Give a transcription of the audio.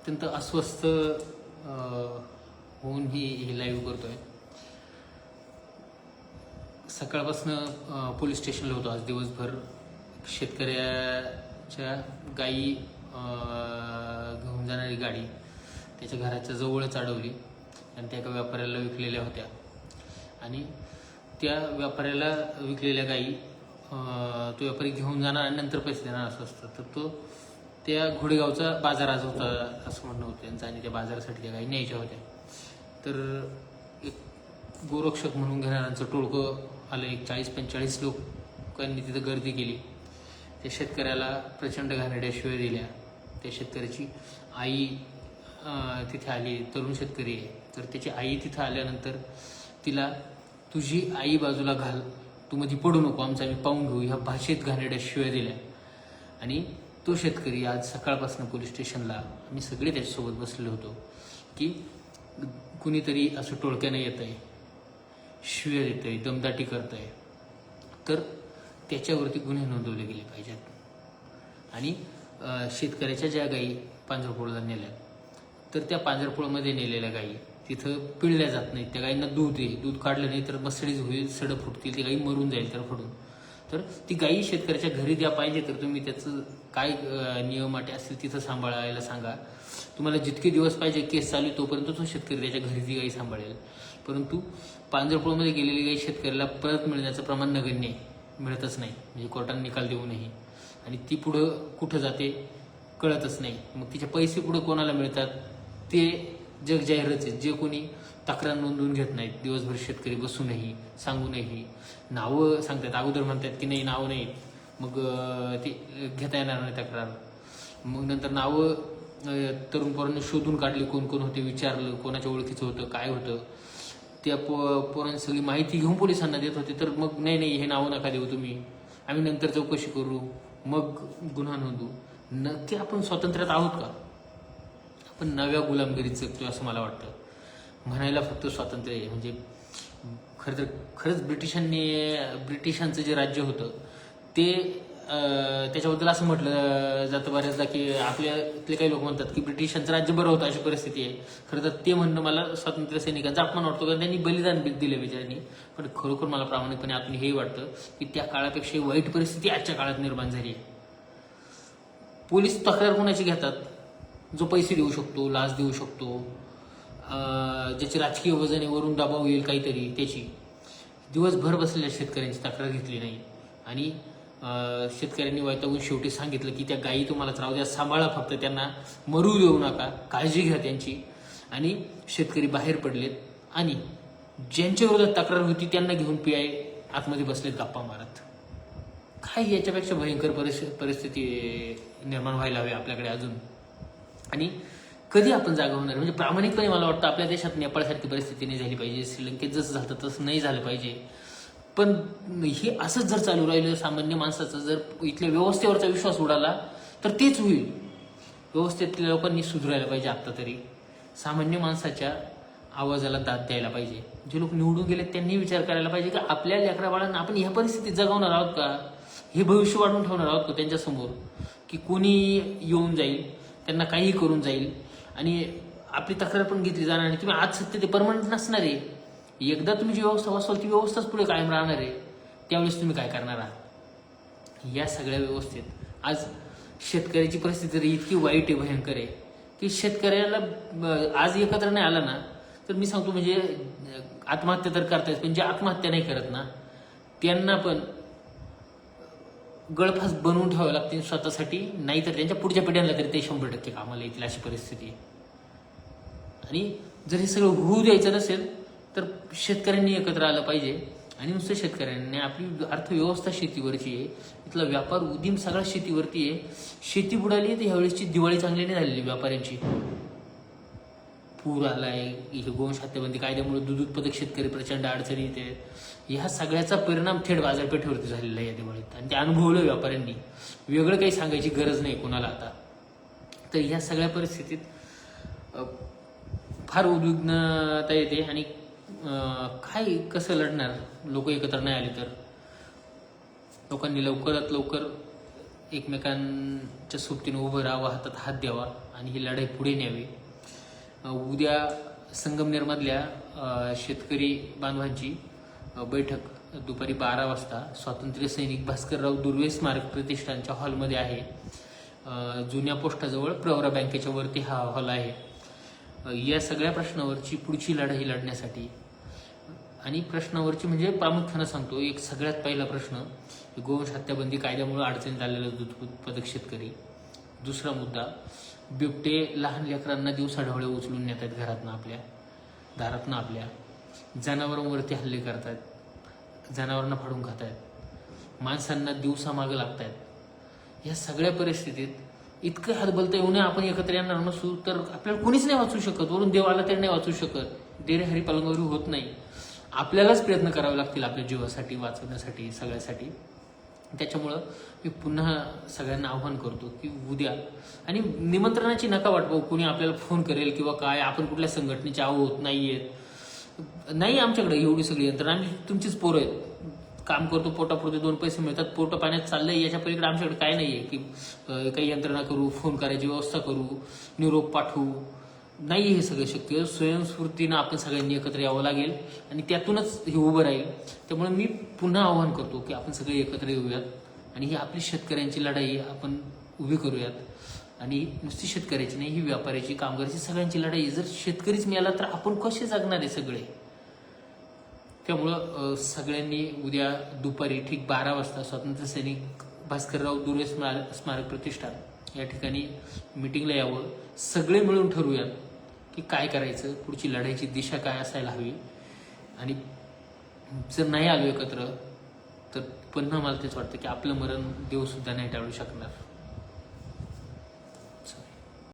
अत्यंत अस्वस्थ होऊन ही ही लाईव्ह आहे सकाळपासून पोलीस स्टेशनला होतो. आज दिवसभर शेतकऱ्याच्या गायी घेऊन जाणारी गाडी त्याच्या घराच्या जवळच अडवली आणि त्या एका व्यापाऱ्याला विकलेल्या होत्या. आणि त्या व्यापाऱ्याला विकलेल्या गायी तो व्यापारी घेऊन जाणार आणि नंतर पैसे देणार असं असतं. तर तो त्या घोडेगावचा बाजार आज होता असं म्हणणं होतं. त्यांचं आणि त्या बाजारासाठी त्या काही न्यायच्या होत्या. तर एक गोरक्षक म्हणून घेणाऱ्यांचं टोळकं आलं. एक चाळीस पंचेचाळीस लोकांनी तिथं गर्दी केली. त्या शेतकऱ्याला प्रचंड घाणेरड्या शिवाय दिल्या. त्या शेतकऱ्याची आई तिथे आली. तरुण शेतकरी आहे. तर त्याची आई तिथं आल्यानंतर तिला तुझी आई बाजूला घाल. तू मध्ये पडू नको. आमचा आम्ही पाहून घेऊ. ह्या भाषेत घाणेरड्या शिवाय दिल्या. आणि तो शेतकरी आज सकाळपासून पोलीस स्टेशनला आम्ही सगळे त्याच्यासोबत बसलेलो होतो की कुणीतरी असं टोळक्यानं येत आहे शिव्या देत आहे दमदाटी करत आहे तर त्याच्यावरती गुन्हे नोंदवले गेले पाहिजेत. आणि शेतकऱ्याच्या ज्या गायी पांढरपोळला नेल्या तर त्या पांढरपोळमध्ये नेलेल्या गायी तिथं पिळल्या जात नाहीत. त्या गायींना दूध आहे दूध काढलं नाही तर मसळीच होईल सडं फुटतील ती गाई मरून जाईल तर फुटून. तर ती गायी शेतकऱ्याच्या घरी द्या पाहिजे तर तुम्ही त्याचं काय नियम अटी असतील तिथं सांभाळायला सांगा. तुम्हाला जितके दिवस पाहिजे केस चालू आहे तोपर्यंत तो शेतकरी त्याच्या घरी ती गायी सांभाळेल. परंतु पांढरपोळमध्ये गेलेली गायी शेतकऱ्याला परत मिळण्याचं प्रमाण नगण्य आहे. मिळतच नाही. म्हणजे कोर्टाने निकाल देऊनही आणि ती पुढं कुठं जाते कळतच नाही. मग तिचे पैसे पुढं कोणाला मिळतात? ते जग जाहीरच आहे. जे कोणी तक्रार नोंदवून घेत नाहीत दिवसभर शेतकरी बसूनही सांगूनही नावं सांगतात. अगोदर म्हणतात की नाही नावं नाहीत. मग ती ते घेता येणार नाही तक्रार. मग नंतर नावं तरुण पोरांनी शोधून काढली कोण कोण होते विचारलं कोणाच्या ओळखीचं होतं काय होतं. त्या पो पोरांनी सगळी माहिती घेऊन पोलिसांना देत होते. तर मग नाही नाही हे नावं नका देऊ तुम्ही. आम्ही नंतर चौकशी करू. मग गुन्हा नोंदू. नक्की आपण स्वातंत्र्यात आहोत का? आपण नव्या गुलामगिरीत जगतोय असं मला वाटतं. म्हणायला फक्त स्वातंत्र्य आहे. म्हणजे खरं तर खरंच ब्रिटिशांनी ब्रिटिशांचं जे राज्य होतं ते त्याच्याबद्दल असं म्हटलं जातं बऱ्याचदा की आपल्यातले काही लोक म्हणतात की ब्रिटिशांचं राज्य बरं होतं अशी परिस्थिती आहे. खरं तर ते म्हणणं मला स्वातंत्र्य सैनिकांचा अपमान वाटतो कारण त्यांनी बलिदान दिलं दिले बिचारांनी पण खरोखर मला प्रामाणिकपणे आतून हे वाटतं की त्या काळापेक्षा वाईट परिस्थिती आजच्या काळात निर्माण झाली आहे. पोलीस तक्रार कोणाची घेतात? जो पैसे देऊ शकतो लाच देऊ शकतो. ज्याची राजकीय वजने वरून दबाव येईल काहीतरी त्याची. दिवसभर बसलेल्या शेतकऱ्यांची तक्रार घेतली नाही. आणि शेतकऱ्यांनी वैतागून शेवटी सांगितलं की त्या गायी तुम्हाला चराव द्या सांभाळा फक्त त्यांना. मरू देऊ नका काळजी घ्या त्यांची. आणि शेतकरी बाहेर पडलेत आणि ज्यांच्या विरोधात तक्रार होती त्यांना घेऊन पी आय आतमध्ये बसलेत गप्पा मारत. काय याच्यापेक्षा भयंकर परिस्थिती निर्माण व्हायला हवी आपल्याकडे अजून? आणि कधी आपण जागा होणार? म्हणजे प्रामाणिकपणे मला वाटतं आपल्या देशात नेपाळसारखी परिस्थिती नाही झाली पाहिजे. श्रीलंकेत जसं झालं तसं नाही झालं पाहिजे. पण हे असंच जर चालू राहिलं सामान्य माणसाचा जर इथल्या व्यवस्थेवरचा विश्वास उडाला तर तेच होईल. व्यवस्थेतल्या लोकांनी सुधारायला पाहिजे आत्ता तरी. सामान्य माणसाच्या आवाजाला दाद द्यायला पाहिजे. जे लोक निवडून गेले त्यांनी विचार करायला पाहिजे की आपल्या लेकरा बाळांना आपण ह्या परिस्थितीत जगवणार आहोत का? हे भविष्य वाढवून ठेवणार आहोत का त्यांच्यासमोर? की कोणी येऊन जाईल त्यांना काहीही करून जाईल आणि आपली तक्रार पण घेतली जाणार आणि तुम्ही आज सत्य ते परमनंट नसणार आहे. एकदा तुम्ही जी व्यवस्था बसवाल ती व्यवस्थाच पुढे कायम राहणार आहे. त्यावेळेस तुम्ही काय करणार आहात? या सगळ्या व्यवस्थेत आज शेतकऱ्याची परिस्थिती तरी इतकी वाईट आहे भयंकर आहे की शेतकऱ्याला आज एकत्र नाही आला ना तर मी सांगतो म्हणजे आत्महत्या तर करतायत पण जे आत्महत्या नाही करत ना त्यांना पण गळफास बनवून ठेवावं लागते स्वतःसाठी नाही तर त्यांच्या पुढच्या पिढ्यांना तरी ते शंभर टक्के कामाला येतील अशी परिस्थिती आहे. आणि जर हे सगळं होऊ द्यायचं नसेल तर शेतकऱ्यांनी एकत्र आलं पाहिजे. आणि नुसतं शेतकऱ्यांनी आपली अर्थव्यवस्था शेतीवरची आहे. इथला व्यापार उदीम सगळा शेतीवरती आहे. शेती बुडाली तर ह्यावेळेसची दिवाळी चांगली नाही झालेली व्यापाऱ्यांची. पूर आलाय हे गोवंश हत्याबंदी कायद्यामुळे दूध उत्पादक शेतकरी प्रचंड अडचणी येते ह्या सगळ्याचा परिणाम थेट बाजारपेठेवरती झालेला आहे या दिवाळीत. आणि ते अनुभवलं व्यापाऱ्यांनी. वेगळं काही सांगायची गरज नाही कोणाला आता. तर ह्या सगळ्या परिस्थितीत फार उद्विग्नता येते आणि काय कसं लढणार? लोक एकत्र नाही आले तर? लोकांनी लवकरात लवकर एकमेकांच्या सोबतीनं उभं राहावं हातात हात द्यावा आणि ही लढाई पुढे न्यावी. उद्या संगमनेरमधल्या शेतकरी बांधवांची बैठक दुपारी बारा वाजता. स्वातंत्र्य सैनिक भास्करराव दुर्वे स्मारक प्रतिष्ठानच्या हॉलमध्ये आहे. जुन्या पोस्टाजवळ प्रवरा बँकेच्या वरती हा हॉल आहे. या सगळ्या प्रश्नावरची पुढची लढाई लढण्यासाठी आणि प्रश्नावरची म्हणजे प्रामुख्यानं सांगतो एक सगळ्यात पहिला प्रश्न गोवंश हत्याबंदी कायद्यामुळे अडचणीत आलेला दूध उत्पादक शेतकरी. दुसरा मुद्दा बिबटे लहान लेकरांना दिवसाढवळे उचलून नेत आहेत घरातनं आपल्या दारातनं आपल्या. जनावरांवरती हल्ले करतायत जनावरांना फाडून खातात आहेत माणसांना दिवसा मागं लागतायत या सगळ्या परिस्थितीत इतकं हातबलता येऊ नये आपण एकत्र येणार नसू तर आपल्याला कोणीच नाही वाचू शकत. वरून देवाला तरी नाही वाचू शकत. देरे हरिपालंगावरी होत नाही. आपल्यालाच प्रयत्न करावे लागतील आपल्या जीवासाठी वाचवण्यासाठी सगळ्यासाठी. त्याच्यामुळं मी पुन्हा सगळ्यांना आव्हान करतो की उद्या आणि निमंत्रणाची नका वाट पाहू कोणी आपल्याला फोन करेल किंवा काय आपण कुठल्या संघटनेचे आहोत नाही आहेत नाही आमच्याकडे एवढी सगळी यंत्रणा आम्ही तुमचीच पोरं आहेत. काम करतो पोटापुरते दोन पैसे मिळतात पोट पाण्यात चाललंय याच्या पलीकडे आमच्याकडे काय आहे की काही यंत्रणा करू फोन करायची व्यवस्था करू निरोप पाठवू. नाही हे सगळं शक्य. स्वयंस्फूर्तीनं आपण सगळ्यांनी एकत्र यावं लागेल आणि त्यातूनच हे उभं राहील. त्यामुळे मी पुन्हा आवाहन करतो की आपण सगळे एकत्र येऊयात आणि ही आपली शेतकऱ्यांची लढाई आपण उभी करूयात. आणि नुसती शेतकऱ्याची नाही ही व्यापाऱ्याची कामगाराची सगळ्यांची लढाई. जर शेतकरीच मिळाला तर आपण कसे जगणार आहे सगळे? त्यामुळं सगळ्यांनी उद्या दुपारी ठीक बारा वाजता स्वातंत्र्य सैनिक भास्करराव दुर्वे स्मार स्मारक प्रतिष्ठान या ठिकाणी मिटिंगला यावं. सगळे मिळून ठरवूयात. की काय करायचं पुढची लढाईची दिशा काय असायला हवी. आणि जर नाही आलो एकत्र तर पुन्हा मला तेच वाटतं की आपलं मरण देव सुद्धा नाही टाळू शकणार.